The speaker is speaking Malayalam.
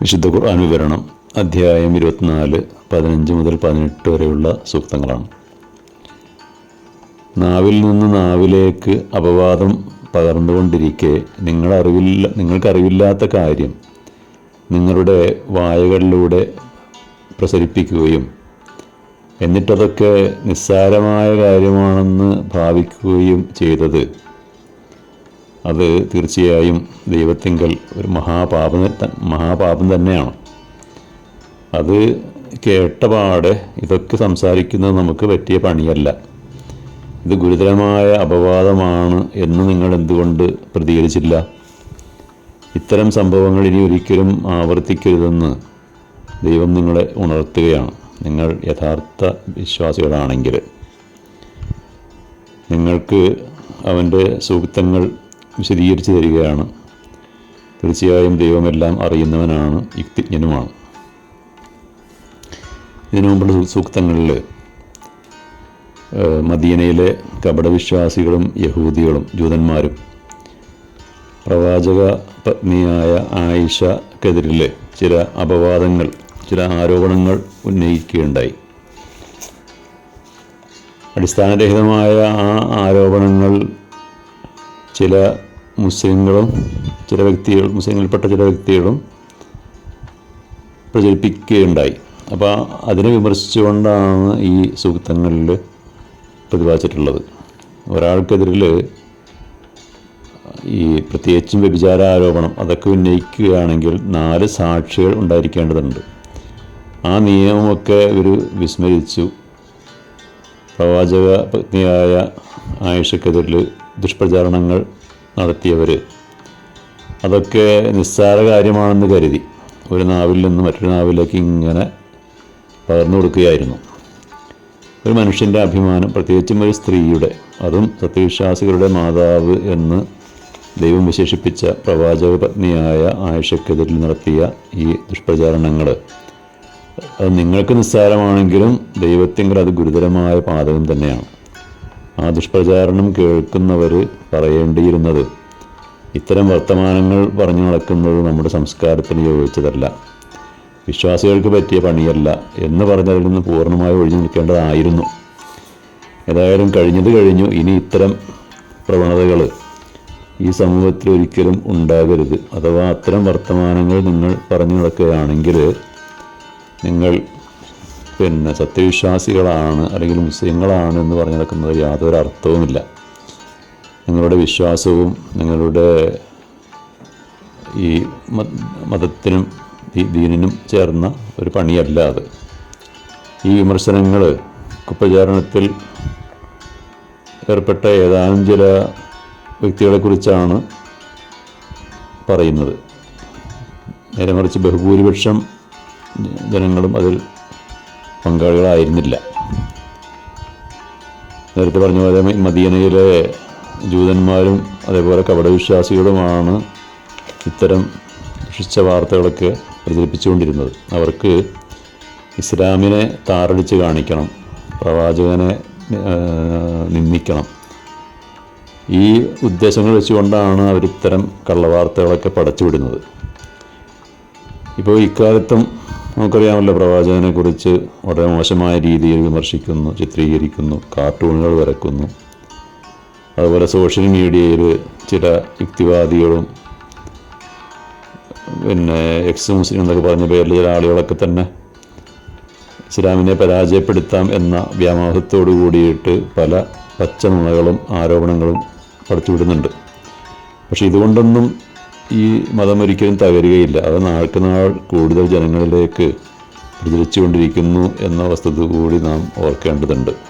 വിശുദ്ധ ഖുർആൻ വിവരണം അധ്യായം ഇരുപത്തിനാല് പതിനഞ്ച് മുതൽ പതിനെട്ട് വരെയുള്ള സൂക്തങ്ങളാണ്. നാവിൽ നിന്ന് നാവിലേക്ക് അപവാദം പകർന്നുകൊണ്ടിരിക്കെ നിങ്ങളറിവില്ല നിങ്ങൾക്കറിവില്ലാത്ത കാര്യം നിങ്ങളുടെ വായകളിലൂടെ പ്രസരിപ്പിക്കുകയും എന്നിട്ടതൊക്കെ നിസ്സാരമായ കാര്യമാണെന്ന് ഭാവിക്കുകയും ചെയ്തത് അത് തീർച്ചയായും ദൈവത്തിങ്കൽ ഒരു മഹാപാപം മഹാപാപം തന്നെയാണ്. അത് കേട്ടപാടെ ഇതൊക്കെ സംസാരിക്കുന്നത് നമുക്ക് പറ്റിയ പണിയല്ല. ഇത് ഗുരുതരമായ അപവാദമാണ് എന്ന് നിങ്ങൾ എന്തുകൊണ്ട് പ്രതികരിച്ചില്ല? ഇത്തരം സംഭവങ്ങൾ ഇനി ഒരിക്കലും ആവർത്തിക്കരുതെന്ന് ദൈവം നിങ്ങളെ ഉണർത്തുകയാണ്. നിങ്ങൾ യഥാർത്ഥ വിശ്വാസികളാണെങ്കിൽ. നിങ്ങൾക്ക് അവന്റെ സൂക്തങ്ങൾ വിശദീകരിച്ചു തരികയാണ്. തീർച്ചയായും ദൈവമെല്ലാം അറിയുന്നവനാണ് യുക്തിജ്ഞനുമാണ്. ഇതിനു മുമ്പുള്ള സൂക്തങ്ങളിൽ മദീനയിലെ കപടവിശ്വാസികളും യഹൂദികളും ജൂതന്മാരും പ്രവാചക പത്നിയായ ആയിഷക്കെതിരിൽ ചില അപവാദങ്ങൾ ചില ആരോപണങ്ങൾ ഉന്നയിക്കുകയുണ്ടായി. അടിസ്ഥാനരഹിതമായ ആ ആരോപണങ്ങൾ ചില മുസ്ലിങ്ങളും ചില വ്യക്തികൾ മുസ്ലിങ്ങളിൽപ്പെട്ട ചില വ്യക്തികളും പ്രചരിപ്പിക്കുകയുണ്ടായി. അപ്പോൾ അതിനെ വിമർശിച്ചുകൊണ്ടാണ് ഈ സൂക്തങ്ങളിൽ പ്രതിപാദിച്ചിട്ടുള്ളത് ഒരാൾക്കെതിരിൽ ഈ പ്രത്യേകിച്ചും വ്യഭിചാരാരോപണം അതൊക്കെ ഉന്നയിക്കുകയാണെങ്കിൽ നാല് സാക്ഷികൾ ഉണ്ടായിരിക്കേണ്ടതുണ്ട്. ആ നിയമമൊക്കെ ഇവർ വിസ്മരിച്ചു. പ്രവാചക പത്നിയായ ആയിഷക്കെതിരിൽ ദുഷ്പ്രചാരണങ്ങൾ നടത്തിയവർ അതൊക്കെ നിസ്സാര കാര്യമാണെന്ന് കരുതി. ഒരു നാവിൽ നിന്ന് മറ്റൊരു നാവിലേക്ക് ഇങ്ങനെ പകർന്നു കൊടുക്കുകയായിരുന്നു. ഒരു മനുഷ്യന്റെ അഭിമാനം പ്രത്യേകിച്ചും ഒരു സ്ത്രീയുടെ അതും സത്യവിശ്വാസികളുടെ മാതാവ് എന്ന് ദൈവം വിശേഷിപ്പിച്ച പ്രവാചക പത്നിയായ ആയിഷക്കെതിരിൽ നടത്തിയ ഈ ദുഷ്പ്രചാരണങ്ങൾ അത് നിങ്ങൾക്ക് നിസ്സാരമാണെങ്കിലും ദൈവത്തിങ്കിൽ അത് ഗുരുതരമായ പാതകം തന്നെയാണ്. ആ ദുഷ്പ്രചാരണം കേൾക്കുന്നവർ പറയേണ്ടിയിരുന്നത്. ഇത്തരം വർത്തമാനങ്ങൾ പറഞ്ഞു നടക്കുന്നത് നമ്മുടെ സംസ്കാരത്തിന് യോജിച്ചതല്ല. വിശ്വാസികൾക്ക് പറ്റിയ പണിയല്ല എന്ന് പറഞ്ഞതിൽ നിന്ന് പൂർണമായി ഒഴിഞ്ഞു നിൽക്കേണ്ടതായിരുന്നു. ഏതായാലും കഴിഞ്ഞത് കഴിഞ്ഞു. ഇനി ഇത്തരം പ്രവണതകൾ ഈ സമൂഹത്തിൽ ഒരിക്കലും ഉണ്ടാകരുത്. അഥവാ അത്തരം വർത്തമാനങ്ങൾ നിങ്ങൾ പറഞ്ഞു നടക്കുകയാണെങ്കിൽ നിങ്ങൾ പിന്നെ സത്യവിശ്വാസികളാണ് അല്ലെങ്കിൽ മുസ്ലിങ്ങളാണ് എന്ന് പറഞ്ഞു നടക്കുന്നത് യാതൊരു അർത്ഥവുമില്ല നിങ്ങളുടെ വിശ്വാസവും നിങ്ങളുടെ ഈ മതത്തിനും ദീനിനും ചേർന്ന ഒരു പണിയല്ല അത്. ഈ വിമർശനങ്ങൾ കുപ്രചാരണത്തിൽ ഏർപ്പെട്ട ഏതാനും ചില വ്യക്തികളെക്കുറിച്ചാണ് പറയുന്നത്. നേരെ മറിച്ച് ബഹുഭൂരിപക്ഷം ജനങ്ങളും അതിൽ പങ്കാളികളായിരുന്നില്ല. നേരത്തെ പറഞ്ഞ പോലെ മദീനയിലെ ജൂതന്മാരും അതേപോലെ കപടവിശ്വാസികളുമാണ് ഇത്തരം ദുഷിച്ച വാർത്തകളൊക്കെ പ്രചരിപ്പിച്ചുകൊണ്ടിരുന്നത്. അവർക്ക് ഇസ്ലാമിനെ താറടിച്ച് കാണിക്കണം പ്രവാചകനെ നിന്ദിക്കണം. ഈ ഉദ്ദേശങ്ങൾ വെച്ചുകൊണ്ടാണ് അവർ ഇത്തരം കള്ളവാർത്തകളൊക്കെ പടച്ചുവിടുന്നത്. ഇപ്പോൾ ഇക്കാലത്തും നമുക്കറിയാമല്ലോ പ്രവാചകനെക്കുറിച്ച് വളരെ മോശമായ രീതിയിൽ വിമർശിക്കുന്നു ചിത്രീകരിക്കുന്നു കാർട്ടൂണുകൾ വരക്കുന്നു. അതുപോലെ സോഷ്യൽ മീഡിയയിൽ ചില യുക്തിവാദികളും പിന്നെ എക്സ് മുസ്ലിം എന്നൊക്കെ പറഞ്ഞ പേരിൽ ചില ആളുകളൊക്കെ തന്നെ ഇസ്ലാമിനെ പരാജയപ്പെടുത്താം എന്ന വ്യാമോഹത്തോടു കൂടിയിട്ട് പല പച്ചനുണകളും ആരോപണങ്ങളും പടച്ചുവിടുന്നുണ്ട്. പക്ഷേ ഇതുകൊണ്ടൊന്നും ഈ മതം ഒരിക്കലും തകരുകയില്ല. അത് നാൾക്ക് നാൾ കൂടുതൽ ജനങ്ങളിലേക്ക് പ്രചരിച്ചുകൊണ്ടിരിക്കുന്നു എന്ന വസ്തുത കൂടി നാം ഓർക്കേണ്ടതുണ്ട്.